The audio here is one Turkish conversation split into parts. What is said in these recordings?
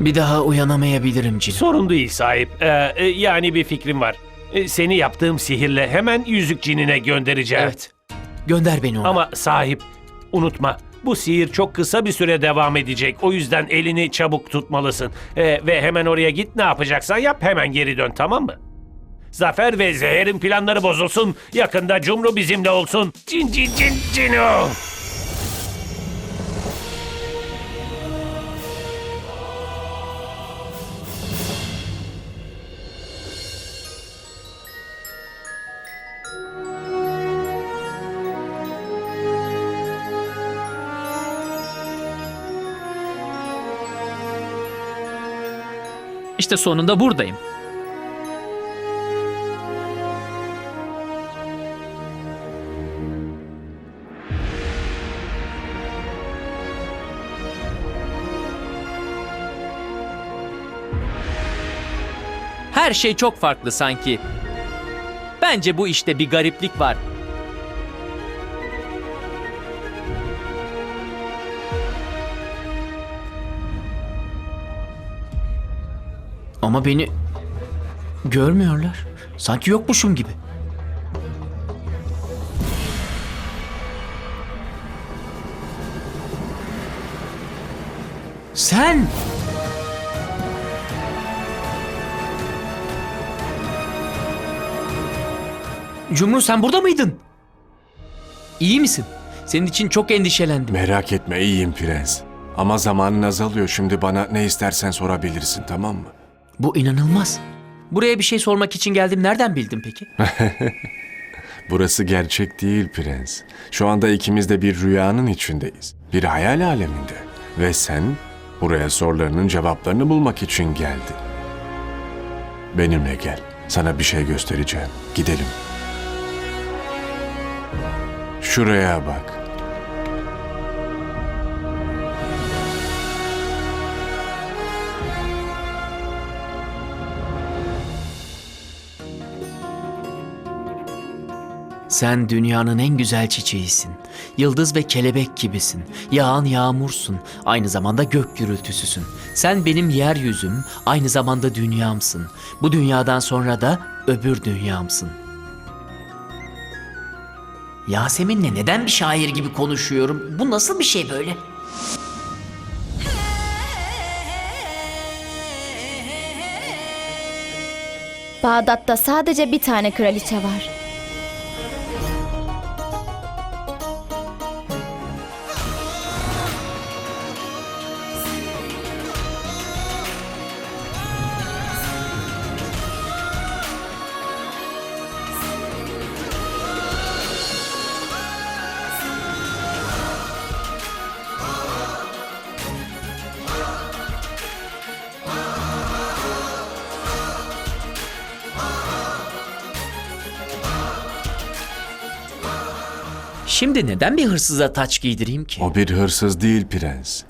Bir daha uyanamayabilirim Cino. Sorun değil sahip. Ee, e, yani bir fikrim var. Ee, seni yaptığım sihirle hemen yüzük cinine göndereceğim. Evet. Gönder beni ona. Ama sahip unutma. Bu sihir çok kısa bir süre devam edecek. O yüzden elini çabuk tutmalısın. Ee, ve hemen oraya git ne yapacaksan yap hemen geri dön tamam mı? Zafer ve Zeher'in planları bozulsun. Yakında Cumru bizimle olsun. Cin cin cin cino. İşte sonunda buradayım. Her şey çok farklı sanki. Bence bu işte bir gariplik var. Ama beni görmüyorlar. Sanki yokmuşum gibi. Sen! Cumru sen burada mıydın? İyi misin? Senin için çok endişelendim. Merak etme iyiyim prens. Ama zamanın azalıyor. Şimdi bana ne istersen sorabilirsin tamam mı? Bu inanılmaz. Buraya bir şey sormak için geldim. Nereden bildin peki? Burası gerçek değil prens. Şu anda ikimiz de bir rüyanın içindeyiz. Bir hayal aleminde. Ve sen buraya sorularının cevaplarını bulmak için geldin. Benimle gel. Sana bir şey göstereceğim. Gidelim. Şuraya bak. Sen dünyanın en güzel çiçeğisin. Yıldız ve kelebek gibisin. Yağan yağmursun. Aynı zamanda gök gürültüsüsün. Sen benim yeryüzüm, aynı zamanda dünyamsın. Bu dünyadan sonra da öbür dünyamsın. Yasemin'le neden bir şair gibi konuşuyorum? Bu nasıl bir şey böyle? Bağdat'ta sadece bir tane kraliçe var. Şimdi neden bir hırsıza taç giydireyim ki? O bir hırsız değil prens.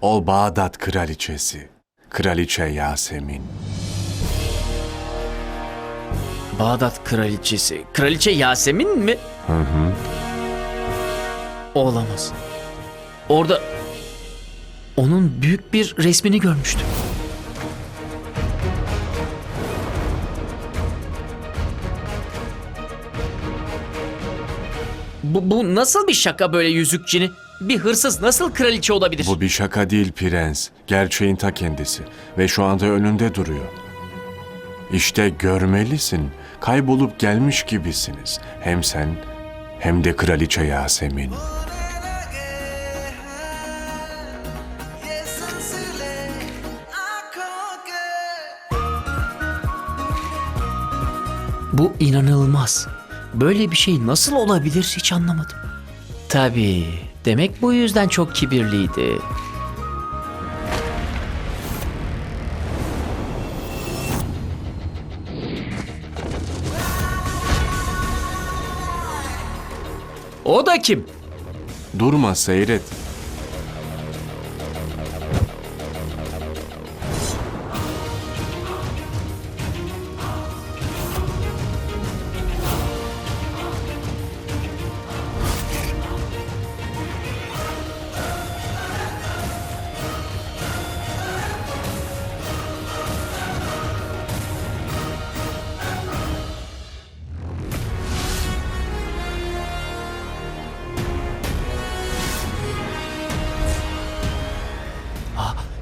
O Bağdat kraliçesi. Kraliçe Yasemin. Bağdat kraliçesi. Kraliçe Yasemin mi? Hı hı. Olamaz. Orada onun büyük bir resmini görmüştüm. Bu, bu nasıl bir şaka böyle yüzükçini? Bir hırsız nasıl kraliçe olabilir? Bu bir şaka değil prens. Gerçeğin ta kendisi. Ve şu anda önünde duruyor. İşte görmelisin. Kaybolup gelmiş gibisiniz. Hem sen hem de kraliçe Yasemin. Bu inanılmaz. Böyle bir şey nasıl olabilir hiç anlamadım. Tabii. Demek bu yüzden çok kibirliydi. O da kim? Durma seyret.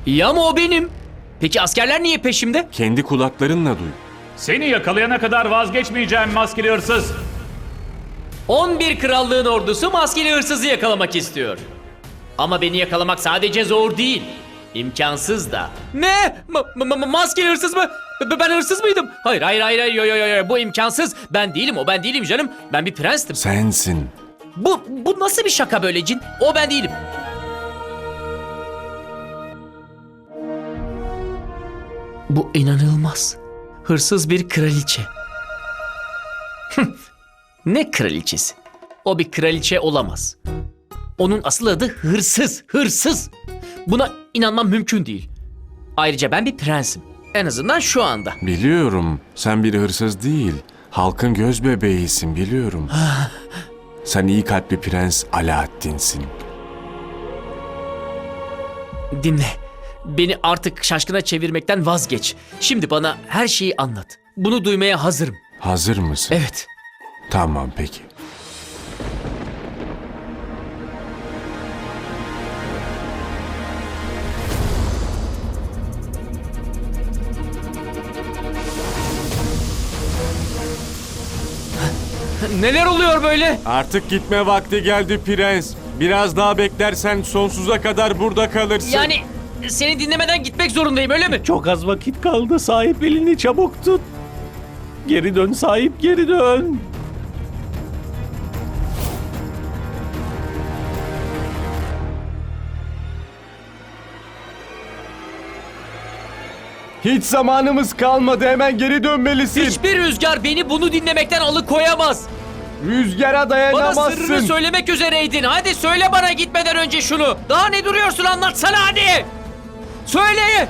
İyi ama o benim. Peki askerler niye peşimde? Kendi kulaklarınla duy. Seni yakalayana kadar vazgeçmeyeceğim maskeli hırsız. 11 krallığın ordusu maskeli hırsızı yakalamak istiyor. Ama beni yakalamak sadece zor değil. imkansız da. Ne? Ma- ma- ma- maskeli hırsız mı? B- ben hırsız mıydım? Hayır hayır hayır hayır yo yo yo yo bu imkansız. Ben değilim o ben değilim canım. Ben bir prenstim. Sensin. Bu bu nasıl bir şaka böyle cin? O ben değilim. Bu inanılmaz. Hırsız bir kraliçe. ne kraliçesi? O bir kraliçe olamaz. Onun asıl adı hırsız, hırsız. Buna inanmam mümkün değil. Ayrıca ben bir prensim. En azından şu anda. Biliyorum. Sen bir hırsız değil. Halkın göz bebeğisin biliyorum. Sen iyi kalpli prens Alaaddin'sin. Dinle. Beni artık şaşkına çevirmekten vazgeç. Şimdi bana her şeyi anlat. Bunu duymaya hazırım. Hazır mısın? Evet. Tamam peki. Neler oluyor böyle? Artık gitme vakti geldi prens. Biraz daha beklersen sonsuza kadar burada kalırsın. Yani seni dinlemeden gitmek zorundayım öyle mi? Çok az vakit kaldı. Sahip elini çabuk tut. Geri dön sahip geri dön. Hiç zamanımız kalmadı. Hemen geri dönmelisin. Hiçbir rüzgar beni bunu dinlemekten alıkoyamaz. Rüzgara Bana sırrını söylemek üzereydin. Hadi söyle bana gitmeden önce şunu. Daha ne duruyorsun anlatsana hadi. Söyle.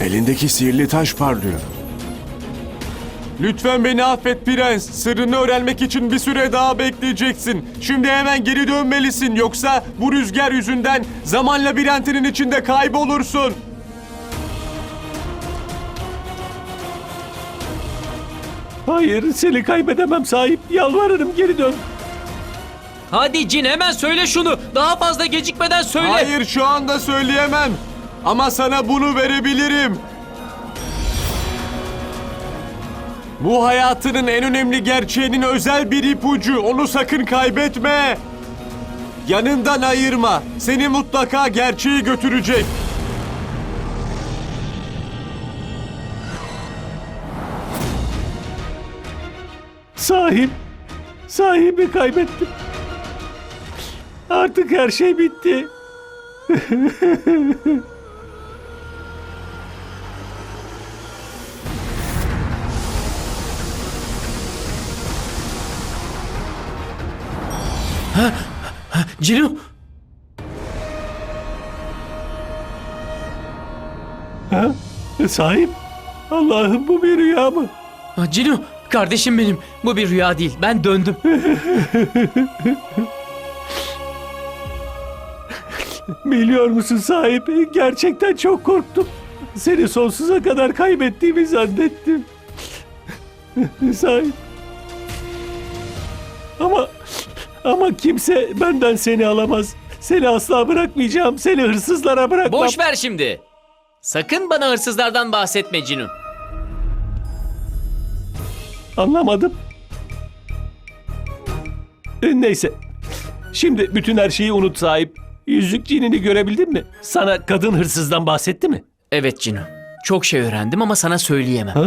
Elindeki sihirli taş parlıyor. Lütfen beni affet prens. Sırrını öğrenmek için bir süre daha bekleyeceksin. Şimdi hemen geri dönmelisin yoksa bu rüzgar yüzünden zaman labirentinin içinde kaybolursun. Hayır seni kaybedemem sahip. Yalvarırım geri dön. Hadi cin hemen söyle şunu. Daha fazla gecikmeden söyle. Hayır şu anda söyleyemem. Ama sana bunu verebilirim. Bu hayatının en önemli gerçeğinin özel bir ipucu. Onu sakın kaybetme. Yanından ayırma. Seni mutlaka gerçeği götürecek. Sahip. Sahibi kaybettim. Artık her şey bitti. Cinu. Sahip. Allah'ım bu bir rüya mı? Ha. Kardeşim benim. Bu bir rüya değil. Ben döndüm. Biliyor musun sahip? Gerçekten çok korktum. Seni sonsuza kadar kaybettiğimi zannettim. sahip. Ama ama kimse benden seni alamaz. Seni asla bırakmayacağım. Seni hırsızlara bırakmam. Boş ver şimdi. Sakın bana hırsızlardan bahsetme Cinu. Anlamadım. E, Neyse. Şimdi bütün her şeyi unut sahip. Yüzük cinini görebildin mi? Sana kadın hırsızdan bahsetti mi? Evet Cinu. Çok şey öğrendim ama sana söyleyemem. Ha?